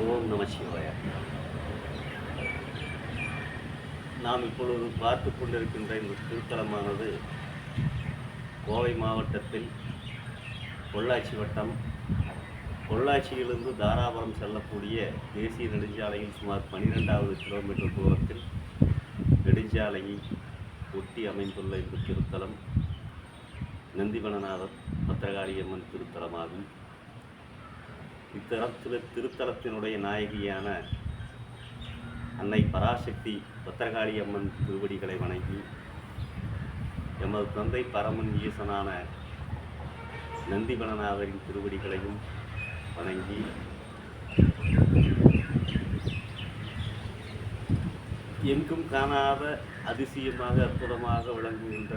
ஓம் நம சிவாய. நாம் இப்பொழுது பார்த்து கொண்டிருக்கின்ற இந்த திருத்தலமானது கோவை மாவட்டத்தில் பொள்ளாச்சி வட்டம். பொள்ளாச்சியிலிருந்து தாராபுரம் செல்லக்கூடிய தேசிய நெடுஞ்சாலையில் சுமார் பன்னிரெண்டாவது கிலோமீட்டர் தூரத்தில் நெடுஞ்சாலையை ஒட்டி அமைந்துள்ள இந்த திருத்தலம். நந்திவனநாதர் பத்திரகாளியம்மன் திருத்தலமாகும். இத்தலத்தில் திருத்தலத்தினுடைய நாயகியான அன்னை பராசக்தி பத்திரகாளி அம்மன் திருவடிகளை வணங்கி எமது தந்தை பரமன் ஈசனான நந்திவனநாதரின் திருவடிகளையும் வணங்கி எங்கும் காணாத அதிசயமாக அற்புதமாக விளங்குகின்ற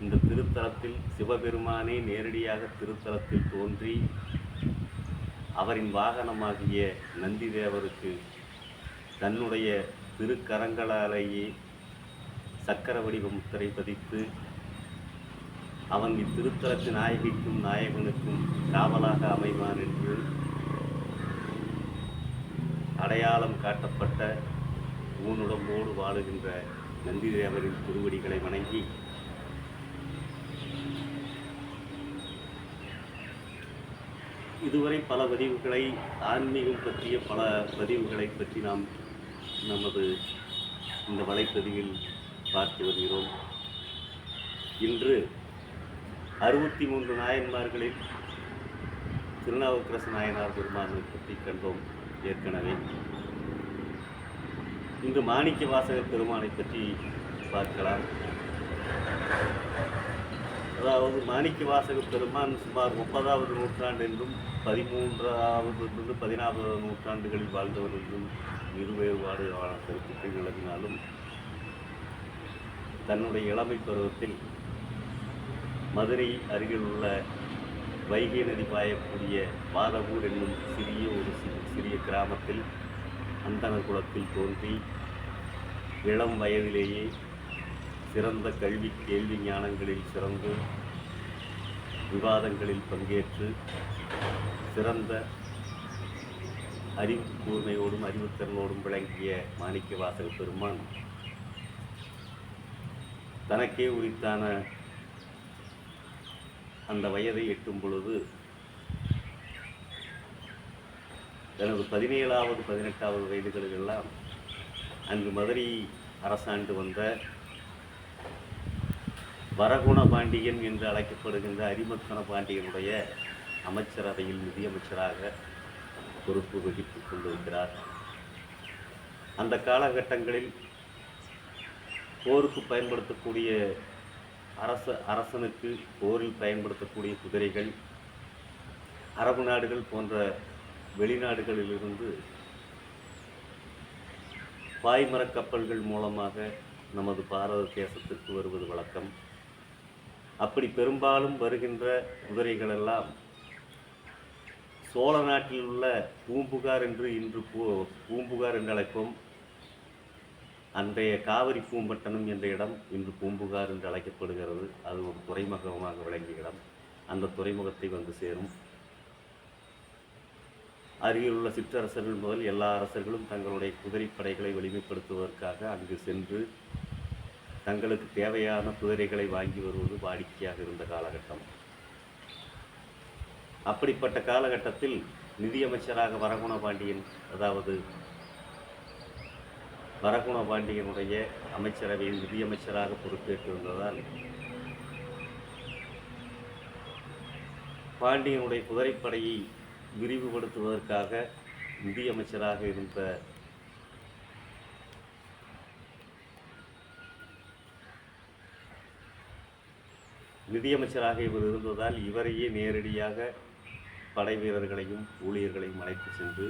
இந்த திருத்தலத்தில் சிவபெருமானே நேரடியாக திருத்தலத்தில் தோன்றி அவரின் வாகனமாகிய நந்தி தேவருக்கு தன்னுடைய திருக்கரங்களாலேயே சக்கர வடிவ முத்திரை பதித்து அவன் இத்திருத்தலத்து நாயகிக்கும் நாயகனுக்கும் காவலாக அமைவான் என்று அடையாளம் காட்டப்பட்ட ஊனுடம்போடு வாழுகின்ற நந்திதேவரின் திருவடிகளை வணங்கி இதுவரை பல பதிவுகளை ஆன்மீகம் பற்றிய பல பதிவுகளை பற்றி நாம் நமது இந்த வலைப்பதிவில் பார்த்து வருகிறோம். இன்று அறுபத்தி மூன்று நாயன்மார்களில் திருநாவுக்கரசு நாயனார் பெருமானை பற்றி கண்டோம் ஏற்கனவே. இன்று மாணிக்க வாசகர் பெருமானை பற்றி பார்க்கலாம். அதாவது மாணிக்க வாசக பெருமான் சுமார் முப்பதாவது நூற்றாண்டு என்றும் பதிமூன்றாவதிலிருந்து பதினாறாவது நூற்றாண்டுகளில் வாழ்ந்தவர் என்றும் இருவேறுபாடுகளான கருத்துக்கள் நிலவினாலும் தன்னுடைய இளமை பருவத்தில் மதுரை அருகில் உள்ள வைகை நதி பாயக்கூடிய பாதவூர் என்னும் சிறிய ஒரு சிறிய கிராமத்தில் அந்தணர் குலத்தில் தோன்றி இளம் வயதிலேயே சிறந்த கல்வி கேள்வி ஞானங்களில் சிறந்து விவாதங்களில் பங்கேற்று சிறந்த அறிவு கூர்மையோடும் அறிவுத்திறனோடும் விளங்கிய மாணிக்க வாசக பெருமான் தனக்கே உரித்தான அந்த வயதை எட்டும் பொழுது தனது பதினேழாவது பதினெட்டாவது வயதுகளிலெல்லாம் அங்கு மதுரை அரசாண்டு வந்த வரகுண பாண்டியன் என்று அழைக்கப்படுகின்ற அரிமத்தன பாண்டியனுடைய அமைச்சரவையில் நிதியமைச்சராக பொறுப்பு வகித்துக் கொண்டிருக்கிறார். அந்த காலகட்டங்களில் போருக்கு பயன்படுத்தக்கூடிய அரச அரசனுக்கு போரில் பயன்படுத்தக்கூடிய குதிரைகள் அரபு நாடுகள் போன்ற வெளிநாடுகளிலிருந்து பாய்மரக் கப்பல்கள் மூலமாக நமது பாரத தேசத்திற்கு வருவது வழக்கம். அப்படி பெரும்பாலும் வருகின்ற குதிரைகளெல்லாம் சோழ நாட்டில் உள்ள பூம்புகார் என்று இன்று பூ பூம்புகார் என்று அழைப்போம். அன்றைய காவிரி பூம்பட்டணம் என்ற இடம் இன்று பூம்புகார் என்று அழைக்கப்படுகிறது. அது ஒரு துறைமுகமாக விளங்கிய இடம். அந்த துறைமுகத்தை வந்து சேரும். அருகில் உள்ள சிற்றரசர்கள் முதல் எல்லா அரசர்களும் தங்களுடைய குதிரைப்படைகளை வலிமைப்படுத்துவதற்காக அங்கு சென்று தங்களுக்கு தேவையான குதிரைகளை வாங்கி வருவது வாடிக்கையாக இருந்த காலகட்டம். அப்படிப்பட்ட காலகட்டத்தில் நிதியமைச்சராக வரகுண பாண்டியன் அதாவது வரகுண பாண்டியனுடைய அமைச்சரவையில் நிதியமைச்சராக பொறுப்பேற்றிருந்ததால் பாண்டியனுடைய குதிரைப்படையை விரிவுபடுத்துவதற்காக நிதியமைச்சராக இருந்த நிதியமைச்சராக இவர் இருந்ததால் இவரையே நேரடியாக படை வீரர்களையும் ஊழியர்களையும் அழைத்து சென்று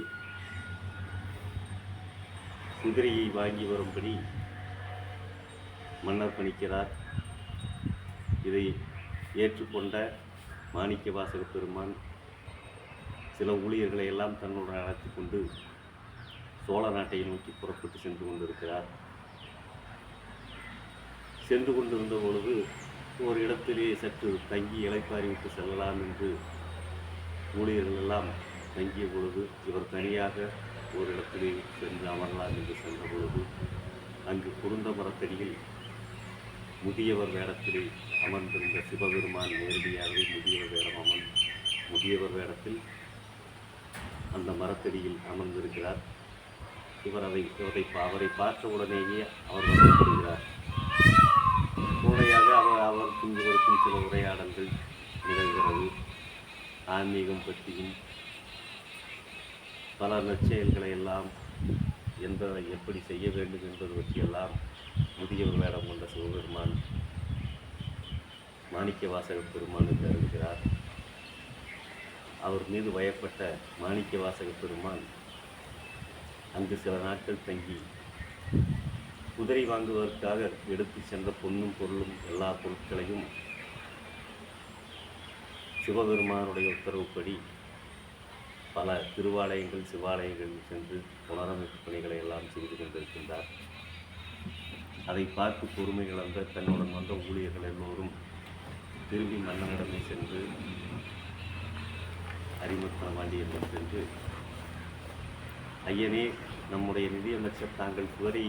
குதிரையை வாங்கி வரும்படி மன்னர் பணிக்கிறார். இதை ஏற்றுக்கொண்ட மாணிக்க வாசக பெருமான் சில ஊழியர்களை எல்லாம் தன்னுடன் அழைத்து கொண்டு சோழ நாட்டை நோக்கி புறப்பட்டு சென்று கொண்டிருக்கிறார். சென்று கொண்டிருந்த பொழுது ஒரு இடத்திலே சற்று தங்கி இலைப்பாரி விட்டு செல்லலாம் என்று ஊழியர்கள் எல்லாம் தங்கிய பொழுது இவர் தனியாக ஒரு இடத்திலே சென்று அமரலாம் என்று சென்ற பொழுது அங்கு குருந்த மரத்தடியில் முதியவர் வேடத்திலே அமர்ந்திருந்த சிவபெருமான் நேரடியாகவே முதியவர் வேடம் அமர் முதியவர் வேடத்தில் அந்த மரத்தடியில் அமர்ந்திருக்கிறார். இவர் அதை இவரை அவரை பார்த்த உடனேயே அவர் வசப்படுகிறார் அவருக்கும் இவருக்கும் சில உரையாடல்கள் நிகழ்கிறது. ஆன்மீகம் பற்றியும் பல நற்செயல்களை எல்லாம் எந்த எப்படி செய்ய வேண்டும் என்பது பற்றியெல்லாம் முதியவர் வேடம் கொண்ட சிவபெருமான் மாணிக்க வாசக பெருமானுக்கு அருள்கிறார் அவர் மீது வயப்பட்ட மாணிக்க வாசக பெருமான் அங்கு சில நாட்கள் தங்கி குதிரை வாங்குவதற்காக எடுத்து சென்ற பொன்னும் பொருளும் எல்லா பொருட்களையும் சிவபெருமானுடைய உத்தரவுப்படி பல திருவாலயங்கள் சிவாலயங்களில் சென்று புனரமைப்பு பணிகளை எல்லாம் செய்து கொண்டிருக்கின்றார். அதை பார்த்து பொறுமை இழந்த தன்னுடன் வந்த ஊழியர்கள் எல்லோரும் திரும்பி மன்னனிடமே சென்று அறிமுக பாண்டியனிடம் சென்று ஐயனே நம்முடைய நிதியமைச்சர் தாங்கள் குதிரை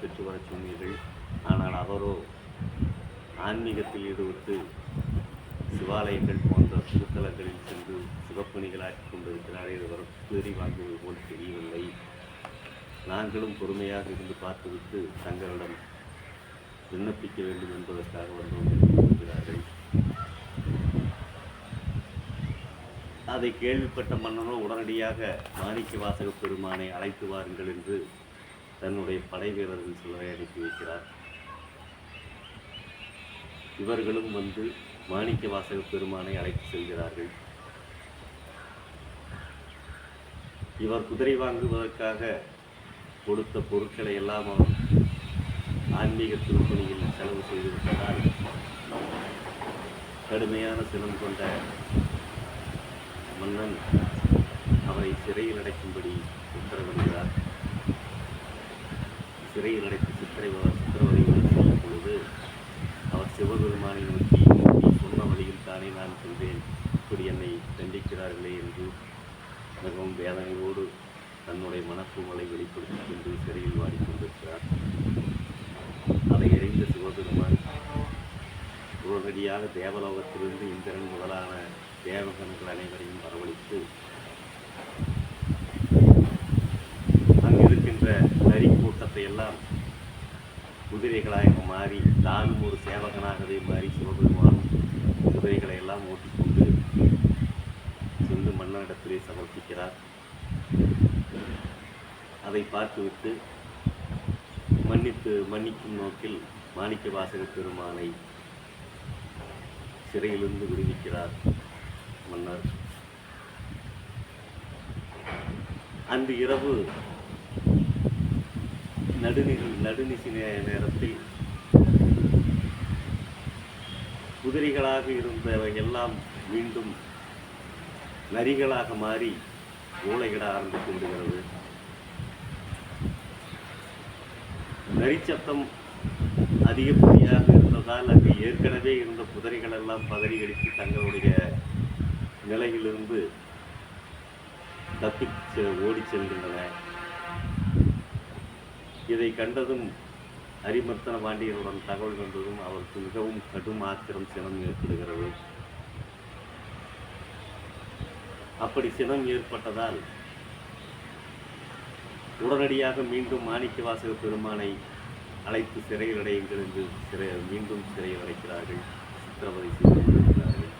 பெற்று வரச் சொன்னீர்கள். ஆனால் அவரோ ஆன்மீகத்தில் ஈடுபட்டு சிவாலயங்கள் போன்ற திருத்தலங்களில் சென்று சிவப்பணிகளாக்கி கொண்டிருக்கிறார் இவர் குதிரை வாங்குவது போல் தெரியவில்லை. நாங்களும் பொறுமையாக இருந்து பார்த்துவிட்டு தங்களிடம் விண்ணப்பிக்க வேண்டும் என்பதற்காக வந்தோம் என்று கூறுகிறார்கள். அதை கேள்விப்பட்ட மன்னனோ உடனடியாக மாணிக்க வாசக பெருமானை அழைத்து வாருங்கள் என்று தன்னுடைய படை வீரர்கள் சிலரை அனுப்பி வைக்கிறார். இவர்களும் வந்து மாணிக்க வாசக பெருமானை அழைத்து செல்கிறார்கள். இவர் குதிரை வாங்குவதற்காக கொடுத்த பொருட்களை எல்லாம் அவர் ஆன்மீக திருப்பணியில் செலவு செய்து விட்டதால் கடுமையான சினம் கொண்ட மன்னன் அவரை சிறையில் அடைக்கும்படி உத்தரவிடுகிறார் சிறையில் அடைத்து சித்திரை சித்திரவதை செய்யும் பொழுது அவர் சிவபெருமானை நோக்கி நீ சொன்ன வழியில் தானே நான் சென்றேன். இப்படி என்னை தண்டிக்கிறார்களே என்று மிகவும் வேதனையோடு தன்னுடைய மனக்குமலை வெளிப்படுத்திக் கொண்டு சிறையில் வாடிக்கொண்டிருக்கிறார் அதை அறிந்த சிவபெருமான் உடனடியாக தேவலோகத்திலிருந்து இந்திரன் முதலான தேவகன்கள் அனைவரையும் வரவழைத்து அங்கு இருக்கின்ற நரி கூட்டத்தை எல்லாம் குதிரைகளாக மாறி தானும் ஒரு சேவகனாகவே மாறி சிவபெருமான் குதிரைகளை எல்லாம் ஓட்டிக்கொண்டு சென்று மன்னனிடத்திலே சமர்ப்பிக்கிறார். அதை பார்த்துவிட்டு மன்னித்து மன்னிக்கும் நோக்கில் மாணிக்க வாசக பெருமானை சிறையிலிருந்து விடுவிக்கிறார். மன்னர். அன்று இரவு நடுநில் நடுநிசி நேரத்தில் குதிரைகளாக இருந்தவை எல்லாம் மீண்டும் நரிகளாக மாறி ஓலையிட ஆரம்பித்து விடுகிறது. நரிச்சத்தம் அதிகப்படியாக இருந்ததால் அங்கு ஏற்கனவே இருந்த குதிரைகள் எல்லாம் பதறி அடித்து தங்களுடைய நிலையிலிருந்து தப்பி ஓடிச் செல்கின்றன. இதை கண்டதும் அரிமர்த்தன பாண்டியனுடன் தகவல் கண்டதும் அவருக்கு மிகவும் கடும் ஆத்திரம் சினம் ஏற்படுகிறது. அப்படி சினம் ஏற்பட்டதால் உடனடியாக மீண்டும் மாணிக்க வாசக பெருமானை அழைத்து சிறையில் அடையுங்கள் என்று சிறை மீண்டும் சிறையில் அடைக்கிறார்கள் சித்திரவதை செய்து கொண்டிருக்கிறார்கள்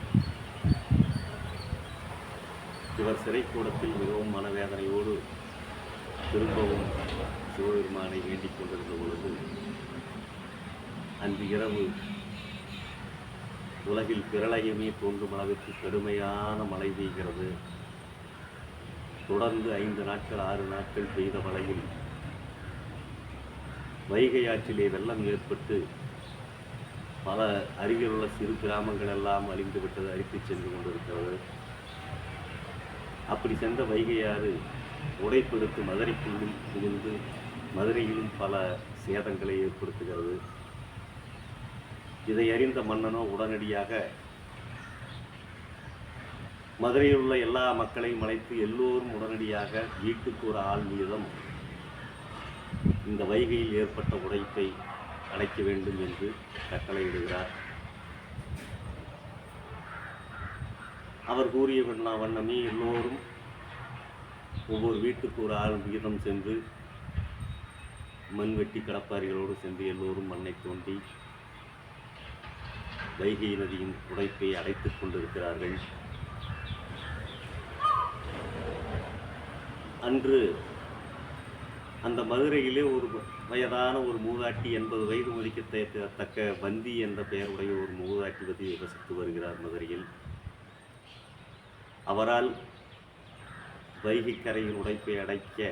இவர் சிறைக்கூடத்தில் மிகவும் மனவேதனையோடு திரும்பவும் சிவபெருமானை வேண்டிக் கொண்டிருந்த பொழுது அன்று இரவு உலகில் பிரளயமே தோன்றும் அளவிற்கு கடுமையான மழை பெய்கிறது. தொடர்ந்து ஐந்து நாட்கள் ஆறு நாட்கள் பெய்த மழையில் வைகை ஆற்றிலே வெள்ளம் ஏற்பட்டு பல அருகிலுள்ள சிறு கிராமங்கள் எல்லாம் அழிந்துவிட்டது அழித்துச் சென்று கொண்டிருக்கிறது. அப்படி சென்ற வைகையாறு உடைப்பெடுத்து மதுரைக்குள்ளும் புகுந்து மதுரையிலும் பல சேதங்களை ஏற்படுத்துகிறது. இதை அறிந்த மன்னனோ உடனடியாக மதுரையில் உள்ள எல்லா மக்களையும் அழைத்து எல்லோரும் உடனடியாக வீட்டுக்கு ஒரு ஆள் வீதம் இந்த வைகையில் ஏற்பட்ட உடைப்பை அடைக்க வேண்டும் என்று கட்டளையிடுகிறார். அவர் கூறிய வண்ண வண்ணமே எல்லோரும் ஒவ்வொரு வீட்டுக்கு ஒரு ஆள் விகிதம் சென்று மண் வெட்டி கடப்பாரிகளோடு சென்று எல்லோரும் மண்ணை தோண்டி வைகை நதியின் உடைப்பை அடைத்துக் கொண்டிருக்கிறார்கள். அன்று அந்த மதுரையிலே ஒரு வயதான ஒரு மூதாட்டி எண்பது வயது மதிக்கத்தக்க வந்தி என்ற பெயருடைய ஒரு மூதாட்டி பற்றி வசித்து வருகிறார் மதுரையில். அவரால் வைகைக்கரையின் உடைப்பை அடைக்க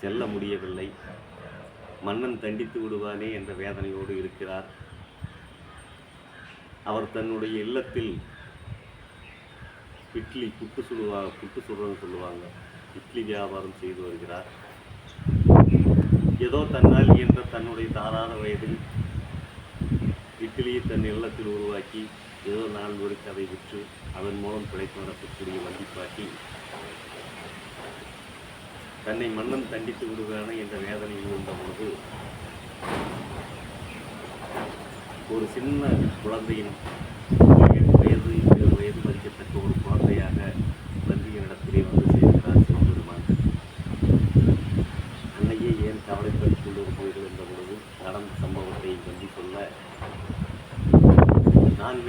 செல்ல முடியவில்லை. மன்னன் தண்டித்து விடுவானே என்ற வேதனையோடு இருக்கிறார். அவர் தன்னுடைய இல்லத்தில் இட்லி புட்டு சுடுவா புட்டு சுடுறன்னு சொல்லுவாங்க. இட்லி வியாபாரம் செய்து வருகிறார். ஏதோ தன்னால் இயன்ற தன்னுடைய தாராள வயதில் இட்லியை தன் இல்லத்தில் உருவாக்கி ஏதோ நாள் ஒருக்கு அதை விற்று அதன் மூலம் பிழைப்பு நடத்தக்கூடிய வண்டிப்பாட்டி தன்னை மன்னன் தண்டித்து விடுவானே என்ற வேதனை இருந்த பொழுது ஒரு சின்ன குழந்தையின் வயது வயது மதிக்கத்தக்க ஒரு குழந்தையாக வந்தியனிடத்திலே வந்து சேர்கிறார் சிவபெருமான் அன்னையே ஏன் கவலைப்பட்டு கொண்டிருப்பீர்கள் என்ற பொழுது நடந்த சம்பவத்தை வந்தி சொல்ல நான்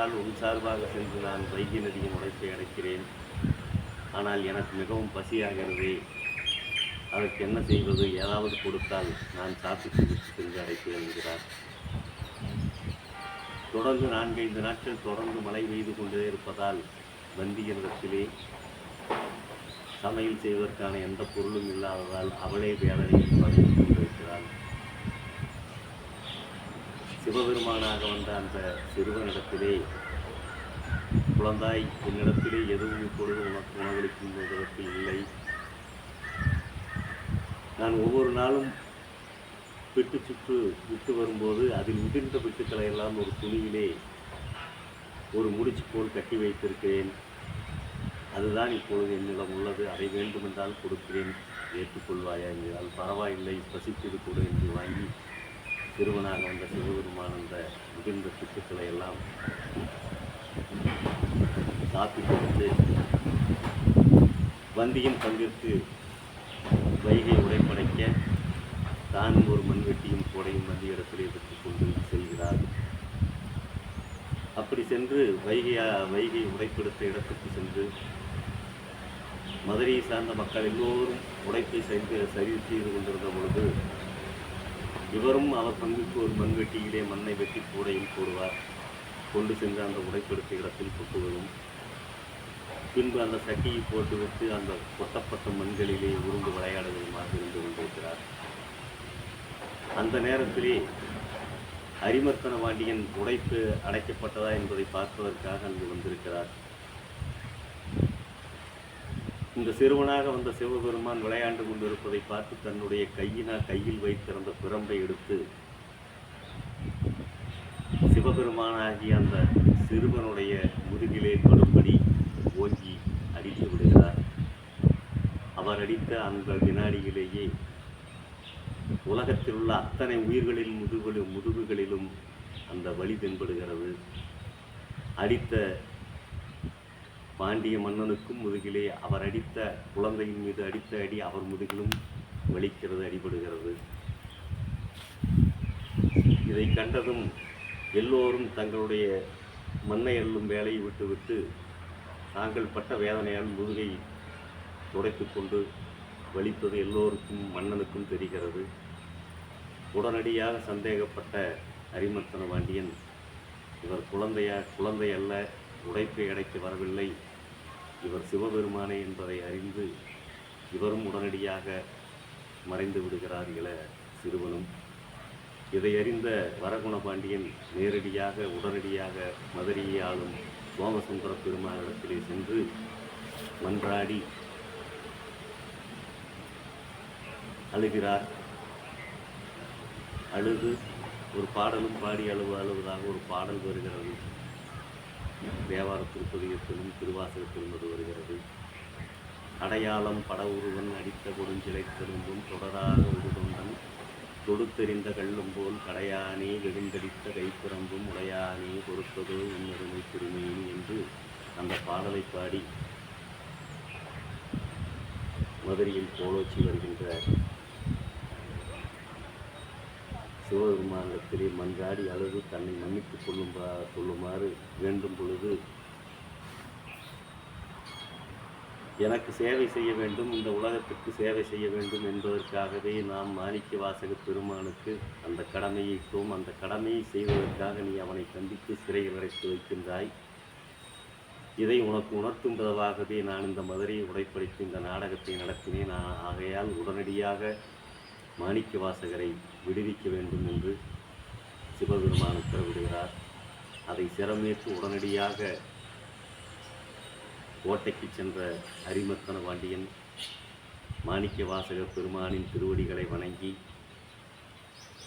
வேண்டுமென்றால் உன் சார்பாக சென்று நான் வைகை நதியின் உழைப்பை அடைக்கிறேன். ஆனால் எனக்கு மிகவும் பசியாகிறது. அதற்கு என்ன செய்வது? ஏதாவது கொடுத்தால் நான் சாப்பிட்டு விட்டு சென்று அடைக்கிறேன் என்கிறார். தொடர்ந்து நான்கைந்து நாட்கள் தொடர்ந்து மழை பெய்து கொண்டே இருப்பதால் வந்தியனிடத்திலே சமையல் செய்வதற்கான எந்த பொருளும் இல்லாததால் அவளே வேதனையில் படுத்துக் சிவபெருமானாக வந்த அந்த சிறுவனிடத்திலே குழந்தாய் என்னிடத்திலே எதுவும் இப்பொழுது உனக்கு உணவளிக்கும் விதத்தில் இல்லை. நான் ஒவ்வொரு நாளும் பிட்டு சுற்று விட்டு வரும்போது அதில் உதிர்ந்த பிட்டுக்களை எல்லாம் ஒரு துணியிலே ஒரு முடிச்சு போல் கட்டி வைத்திருக்கிறேன். அதுதான் இப்பொழுது என்னிடம் உள்ளது. அதை வேண்டுமென்றால் கொடுக்கிறேன். ஏற்றுக்கொள்வாயா? என்றால் பரவாயில்லை பசித்தது கூட என்று வாங்கி சிறுவனாக வந்த சிவபெருமான் அந்த முதிர்ந்த சித்துக்களை எல்லாம் சாப்பிட்டு கொடுத்து வந்தியின் பங்கிற்கு வைகை உடைப்படைக்க தானும் ஒரு மண்வெட்டியும் கூடையும் வந்திய இடத்திலே பெற்றுக் கொண்டு செல்கிறார். அப்படி சென்று வைகையா வைகை உடைப்பெடுத்த இடத்துக்கு சென்று மதுரையை சார்ந்த மக்கள் எல்லோரும் உடைப்பை செய்து சரி செய்து கொண்டிருந்த பொழுது இவரும் அவர் பங்குக்கு ஒரு மண்வெட்டியிலே மண்ணை வெட்டி கூடையில் போடுவார். கொண்டு சென்று அந்த உடைப்படுத்த இடத்தில் கொட்டுவதும் பின்பு அந்த சட்டியை போட்டுவிட்டு அந்த கொட்டப்பட்ட மண்களிலே உருண்டு விளையாடுவதுமாக இருந்து கொண்டிருக்கிறார். அந்த நேரத்திலே அரிமர்த்தன வாண்டியன் உடைப்பு அடைக்கப்பட்டதா என்பதை பார்ப்பதற்காக அங்கு வந்திருக்கிறார். இந்த சிறுவனாக வந்த சிவபெருமான் விளையாண்டு கொண்டிருப்பதை பார்த்து தன்னுடைய கையினால் கையில் வைத்திருந்த பிரம்பை எடுத்து சிவபெருமானாகிய அந்த சிறுவனுடைய முதுகிலே படும்படி ஓங்கி அடித்து விடுகிறார். அவர் அடித்த அந்த வினாடியிலேயே உலகத்தில் உள்ள அத்தனை உயிர்களின் முதுகுகளிலும் முதுகுகளிலும் அந்த வழி தென்படுகிறது. அடித்த பாண்டிய மன்னனுக்கும் முதுகிலே அவர் அடித்த குழந்தையின் மீது அடித்த அடி அவர் முதுகிலும் வலிக்கிறது அடிபடுகிறது. இதை கண்டதும் எல்லோரும் தங்களுடைய மண்ணை அள்ளும் வேலையை விட்டுவிட்டு தாங்கள் பட்ட வேதனையால் முதுகை துடைத்து கொண்டு வலிப்பது எல்லோருக்கும் மன்னனுக்கும் தெரிகிறது. உடனடியாக சந்தேகப்பட்ட அரிமர்த்தன பாண்டியன் இவர் குழந்தையா? குழந்தை அல்ல உடைப்பை அடைக்க வரவில்லை. இவர் சிவபெருமானே என்பதை அறிந்து இவரும் உடனடியாக மறைந்து விடுகிறார் இள சிறுவனும். இதை அறிந்த வரகுண பாண்டியன் நேரடியாக உடனடியாக மதுரையை ஆளும் சோமசுந்தர பெருமானிடத்திலே சென்று மன்றாடி அழுகிறார். அழுது ஒரு பாடலும் பாடி அழுவு அழுவதாக ஒரு பாடல் வருகிறது. தேவார திருப்பதியத்திலும் திருவாசகத்திலும் அது வருகிறது. அடையாளம் பட உருவன் அடித்த கொடுஞ்சிலை திரும்பும் தொடராக உருதொண்டன் தொடுத்தெறிந்த கள்ளும் போல் கடையானே வெகுண்டடித்த கைப்பிரம்பும் உடையானே பொறுத்ததோ உன்னருமை திருமையின் என்று அந்த பாடலை பாடி மதுரையில் போலோச்சி வருகின்ற சிவபெருமானிடத்திலே மன்றாடி அழுது தன்னை மன்னித்துக் கொள்ளும் கொள்ளுமாறு வேண்டும் பொழுது எனக்கு சேவை செய்ய வேண்டும் இந்த உலகத்திற்கு சேவை செய்ய வேண்டும் என்பதற்காகவே நாம் மாணிக்க வாசக பெருமானுக்கு அந்த கடமையை இட்டோம். அந்த கடமையை செய்வதற்காக நீ அவனை சந்தித்து சிறையில் அடைத்து வைக்கின்றாய். இதை உனக்கு உணர்த்தும் விதமாகவே நான் இந்த மதுரையை உடைப்படுத்தி இந்த நாடகத்தை நடத்தினேன். நான் ஆகையால் உடனடியாக மாணிக்க வாசகரை விடுவிக்க வேண்டும் என்று சிவபெருமான் உத்தரவிடுகிறார். அதை சிரமேற்று உடனடியாக கோட்டைக்கு சென்ற அரிமத்தன பாண்டியன் மாணிக்க வாசக பெருமானின் திருவடிகளை வணங்கி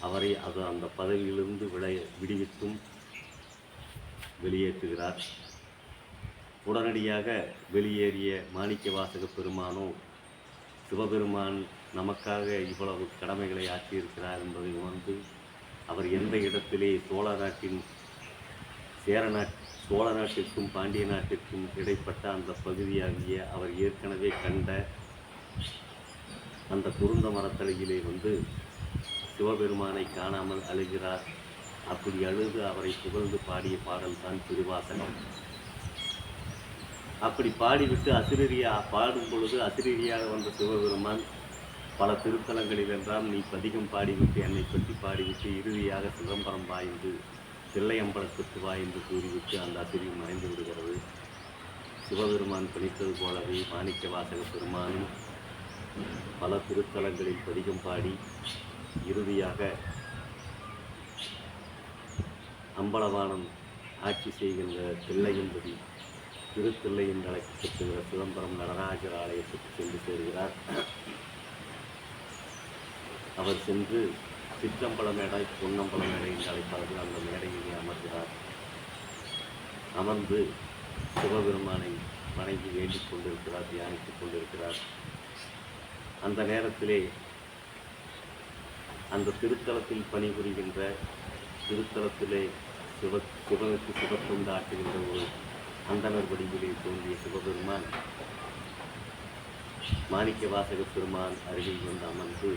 அவரை அது அந்த பதவியிலிருந்து விளைய விடுவித்தும் வெளியேற்றுகிறார். உடனடியாக வெளியேறிய மாணிக்க வாசக பெருமானோ சிவபெருமான் நமக்காக இவ்வளவு கடமைகளை ஆற்றியிருக்கிறார் என்பதை உணர்ந்து அவர் எந்த இடத்திலே சோழ நாட்டின் சேர நாட் சோழ நாட்டிற்கும் பாண்டிய நாட்டிற்கும் இடைப்பட்ட அந்த பகுதியாகிய அவர் ஏற்கனவே கண்ட அந்த குருந்த மரத்தலையிலே வந்து சிவபெருமானை காணாமல் அழுகிறார். அப்படி அழுது அவரை புகழ்ந்து பாடிய பாடல் தான் திருவாசகம். அப்படி பாடிவிட்டு அசிரியா பாடும் பொழுது அசிரியாக வந்த சிவபெருமான் பல திருத்தலங்களிலெல்லாம் நீ பதிகம் பாடிவிட்டு என்னை பற்றி பாடிவிட்டு இறுதியாக சிதம்பரம் பாய்ந்து தில்லையம்பலத்துக்கு வா என்று கூறிவிட்டு அந்த அசிரியம் மறைந்து விடுகிறது. சிவபெருமான் பணித்தது போலவே மாணிக்க வாசக பெருமானும் பல திருத்தலங்களில் பதிகம் பாடி இறுதியாக அம்பலவானம் ஆட்சி செய்கின்ற தில்லையம்பதி திருத்தில்லை என்று அழைக்கப்படுகிற சிதம்பரம் நடராஜர் ஆலயத்துக்கு சென்று சேர்கிறார். அவர் சென்று சிற்றம்பல மேடை பொன்னம்பல மேடை என்று அழைப்பார்கள். அந்த மேடையிலே அமர்கிறார். அமர்ந்து சிவபெருமானை வணங்கி வேண்டிக் கொண்டிருக்கிறார் தியானித்துக் கொண்டிருக்கிறார். அந்த நேரத்திலே அந்த திருத்தலத்தில் பணிபுரிகின்ற திருத்தலத்திலே சிவ சிவனுக்கு சிவத்துண்டு ஆற்றுகின்ற ஒரு அந்தனர் வடிவிலே தோன்றிய சிவபெருமான் மாணிக்க வாசக பெருமான் அருகில் வந்து அமர்ந்து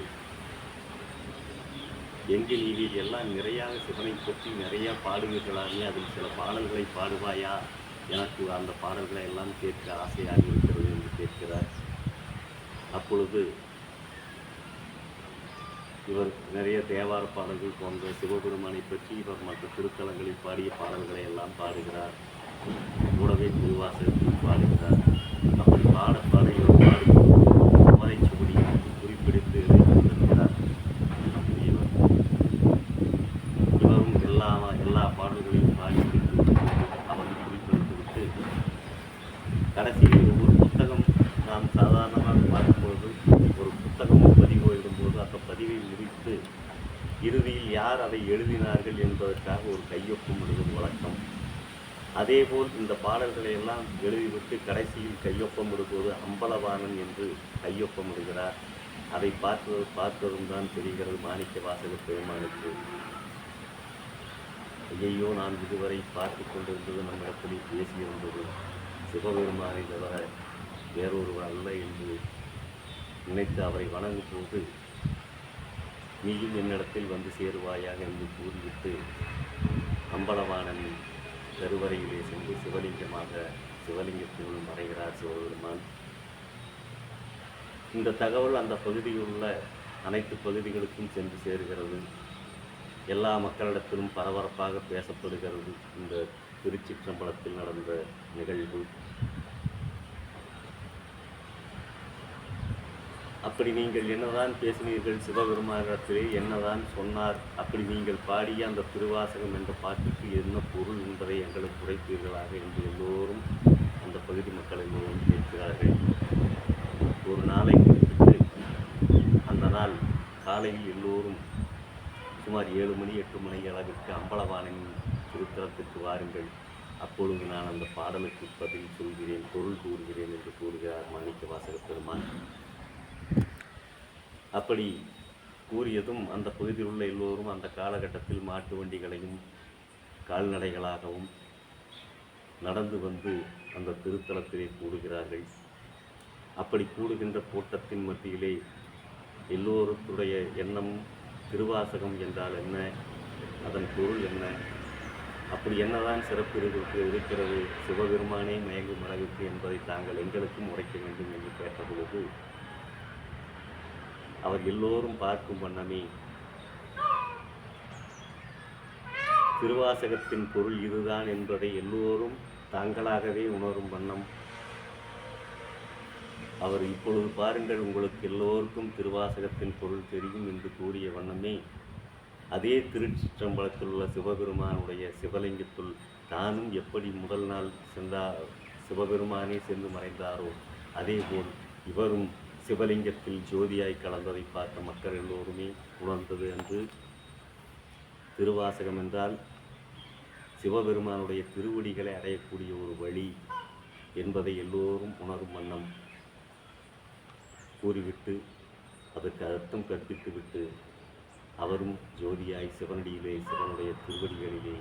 எங்கள் நீதியில் எல்லாம் நிறையாக சிவனை பற்றி நிறையா பாடுவீர்களாமே அதில் சில பாடல்களை பாடுவாயா? எனக்கு அந்த பாடல்களை எல்லாம் கேட்க ஆசையாக இருக்கிறது என்று கேட்கிறார். அப்பொழுது இவர் நிறைய தேவார பாடல்கள் போன்ற சிவபெருமானை பற்றி இவர் மற்ற திருத்தலங்களில் பாடிய பாடல்களை எல்லாம் பாடுகிறார். கூடவே திருவாசகத்தில் பாடுகிறார். அப்படி பாட பாட இவர் பாடி அவரை சுவடி குறிப்பிடித்து எழுதியிருக்கிறார் இவர் இவரும் எல்லா எல்லா பாடல்களையும் பாடி அவர் குறிப்பிட்டு விட்டு கடைசியில் ஒரு புத்தகம் நாம் சாதாரணமாக பார்க்கும்போது ஒரு புத்தகம் பதிவு எழுதும்போது அந்த பதிவை முடித்து இறுதியில் யார் அதை எழுதினார்கள் என்பதற்காக ஒரு கையொப்பம் எழுதும் வழக்கம் அதேபோல் இந்த பாடல்களை எல்லாம் எழுதிவிட்டு கடைசியில் கையொப்பம் இடும்போது அம்பலவாணன் என்று கையொப்பம் இடுகிறார். அதை பார்ப்பது பார்த்ததும் தான் தெரிகிறது மாணிக்க வாசக பெருமானுக்கு. ஐயையோ நான் இதுவரை பார்த்து கொண்டிருந்தது நம்மிடத்தில் பேசியிருந்தது சிவபெருமானை தவிர வேறொருவர் அல்ல என்று நினைத்து அவரை வணங்கும் போது நீயும் என்னிடத்தில் வந்து சேருவாயாக என்று கூறிவிட்டு அம்பலவாணன் கருவறையிலே சென்று சிவலிங்கமாக சிவலிங்கத்தினுள் மறைகிறார் சிவபெருமான். இந்த தகவல் அந்த பகுதியில் உள்ள அனைத்து பகுதிகளுக்கும் சென்று சேருகிறது. எல்லா மக்களிடத்திலும் பரபரப்பாக பேசப்படுகிறது. இந்த திருச்சிற்றம்பலத்தில் நடந்த நிகழ்வு. அப்படி நீங்கள் என்னதான் பேசினீர்கள் சிவபெருமானிடத்திலே என்னதான் சொன்னார் அப்படி நீங்கள் பாடிய அந்த திருவாசகம் என்ற பாட்டுக்கு என்ன பொருள் என்பதை எங்களுக்கு உரைப்பீர்களாக என்று எல்லோரும் அந்த பகுதி மக்கள் எல்லோரும் கேட்கிறார்கள். ஒரு நாளை குறிப்பிட்டு அந்த நாள் காலையில் எல்லோரும் சுமார் ஏழு மணி எட்டு மணி அளவிற்கு அம்பலவானின் திருத்தலத்திற்கு வாருங்கள். அப்பொழுது நான் அந்த பாடலுக்கு பதில் சொல்கிறேன் பொருள் கூறுகிறேன் என்று கூறுகிறார் மாணிக்க வாசக பெருமான். அப்படி கூறியதும் அந்த பகுதியில் உள்ள எல்லோரும் அந்த காலகட்டத்தில் மாட்டு வண்டிகளையும் கால்நடைகளாகவும் நடந்து வந்து அந்த திருத்தலத்திலே கூடுகிறார்கள். அப்படி கூடுகின்ற கூட்டத்தின் மத்தியிலே எல்லோருடைய எண்ணம் திருவாசகம் என்றால் என்ன? அதன் பொருள் என்ன? அப்படி என்னதான் சிறப்பு இருக்கு இருக்கிறது சிவபெருமானே மயங்கும் அளவுக்கு என்பதை தாங்கள் எங்களுக்கும் உரைக்க வேண்டும் என்று கேட்டபொழுது அவர் எல்லோரும் பார்க்கும் வண்ணமே. திருவாசகத்தின் பொருள் இதுதான் என்பதை எல்லோரும் தாங்களாகவே உணரும் வண்ணம். அவர் இப்பொழுது பாருங்கள் உங்களுக்கு எல்லோருக்கும் திருவாசகத்தின் பொருள் தெரியும் என்று கூறிய வண்ணமே. அதே திருச்சிற்றம்பலத்தில் உள்ள சிவபெருமானுடைய சிவலிங்கத்துள் தானும் எப்படி முதல் நாள் சென்றார் சிவபெருமானே சென்று மறைந்தாரோ அதேபோல் இவரும் சிவலிங்கத்தில் ஜோதியாய் கலந்ததை பார்த்த மக்கள் எல்லோருமே உணர்ந்தது என்று திருவாசகம் என்றால் சிவபெருமானுடைய திருவடிகளை அடையக்கூடிய ஒரு வழி என்பதை எல்லோரும் உணரும் வண்ணம் கூறிவிட்டு அதற்கு அர்த்தம் கற்பித்துவிட்டு அவரும் ஜோதியாய் சிவனடியிலே சிவனுடைய திருவடிகளிலே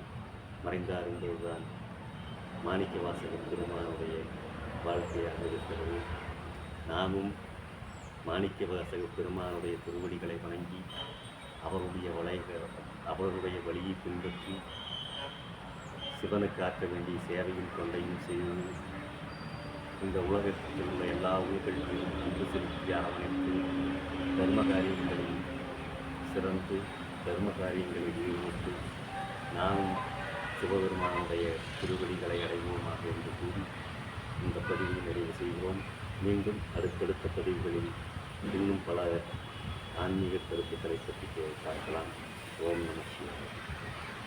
மறைந்தார் என்பதுதான் மாணிக்க வாசக பெருமானுடைய வாழ்க்கையாக இருக்கிறது. நாமும் மாணிக்க வாசக பெருமானுடைய திருவடிகளை வணங்கி அவருடைய வளைக அவருடைய வழியை பின்பற்றி சிவனுக்கு ஆற்ற வேண்டிய சேவையும் தொண்டையும் செய்து இந்த உலகத்தில் உள்ள எல்லா உயிர்களிலும் அன்பு செலுத்தி அரவணைத்து தர்ம காரியங்களையும் சிறந்து தர்ம காரியங்களில் ஈடுபட்டு நானும் சிவபெருமானுடைய திருவடிகளை அடைவோமாக என்று கூறி இந்த பதிவை நிறைவு செய்கிறோம். மீண்டும் அடுத்தடுத்த பதிவுகளில் இன்னும் பல ஆன்மீக கருத்துக்களை பற்றி பார்க்கலாம். ஓம் நம சிவாய்.